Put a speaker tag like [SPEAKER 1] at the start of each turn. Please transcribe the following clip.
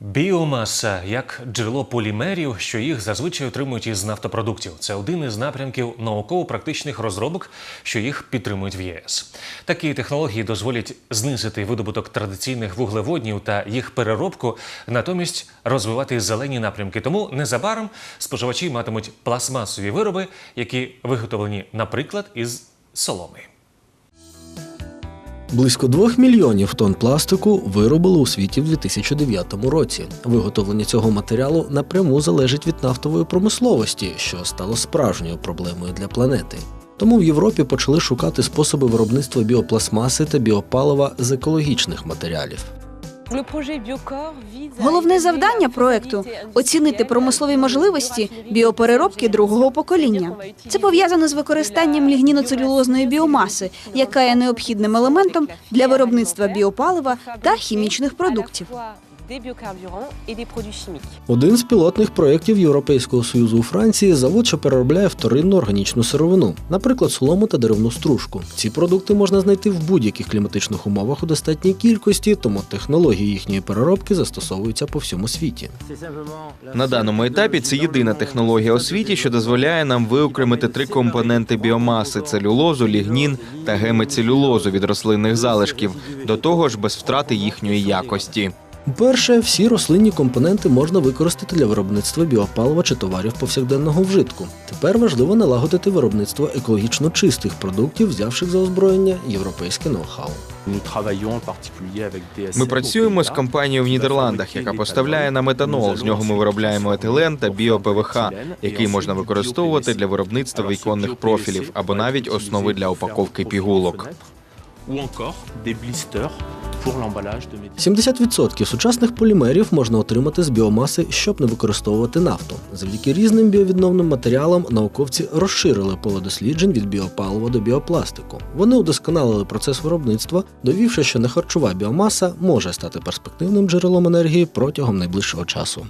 [SPEAKER 1] Біомаса як джерело полімерів, що їх зазвичай отримують із нафтопродуктів. Це один із напрямків науково-практичних розробок, що їх підтримують в ЄС. Такі технології дозволять знизити видобуток традиційних вуглеводнів та їх переробку, натомість розвивати зелені напрямки. Тому незабаром споживачі матимуть пластмасові вироби, які виготовлені, наприклад, із соломи.
[SPEAKER 2] Близько 2 мільйонів тонн пластику виробили у світі в 2009 році. Виготовлення цього матеріалу напряму залежить від нафтової промисловості, що стало справжньою проблемою для планети. Тому в Європі почали шукати способи виробництва біопластмаси та біопалива з екологічних матеріалів.
[SPEAKER 3] Головне завдання проекту оцінити промислові можливості біопереробки другого покоління. Це пов'язано з використанням лігніноцелюлозної біомаси, яка є необхідним елементом для виробництва біопалива та хімічних продуктів.
[SPEAKER 2] Один з пілотних проєктів Європейського союзу у Франції завод, що переробляє вторинну органічну сировину, наприклад, солому та деревну стружку. Ці продукти можна знайти в будь-яких кліматичних умовах у достатній кількості, тому технології їхньої переробки застосовуються по всьому світі.
[SPEAKER 4] На даному етапі це єдина технологія у світі, що дозволяє нам виокремити три компоненти біомаси: целюлозу, лігнін та гемецелюлозу від рослинних залишків, до того ж без втрати їхньої якості.
[SPEAKER 2] Перше, всі рослинні компоненти можна використати для виробництва біопалива чи товарів повсякденного вжитку. Тепер важливо налагодити виробництво екологічно чистих продуктів, взявши за озброєння європейське ноу-хау.
[SPEAKER 4] Ми працюємо з компанією в Нідерландах, яка поставляє нам етанол. З нього ми виробляємо етилен та біо-ПВХ, який можна використовувати для виробництва віконних профілів або навіть основи для упаковки пігулок.
[SPEAKER 5] Ou encore des blisters pour l'emballage de médicaments.
[SPEAKER 2] 70% сучасних полімерів можна отримати з біомаси, щоб не використовувати нафту. Завдяки різним біовідновним матеріалам науковці розширили поле досліджень від біопалива до біопластику. Вони удосконалили процес виробництва, довівши, що нехарчова біомаса може стати перспективним джерелом енергії протягом найближчого часу.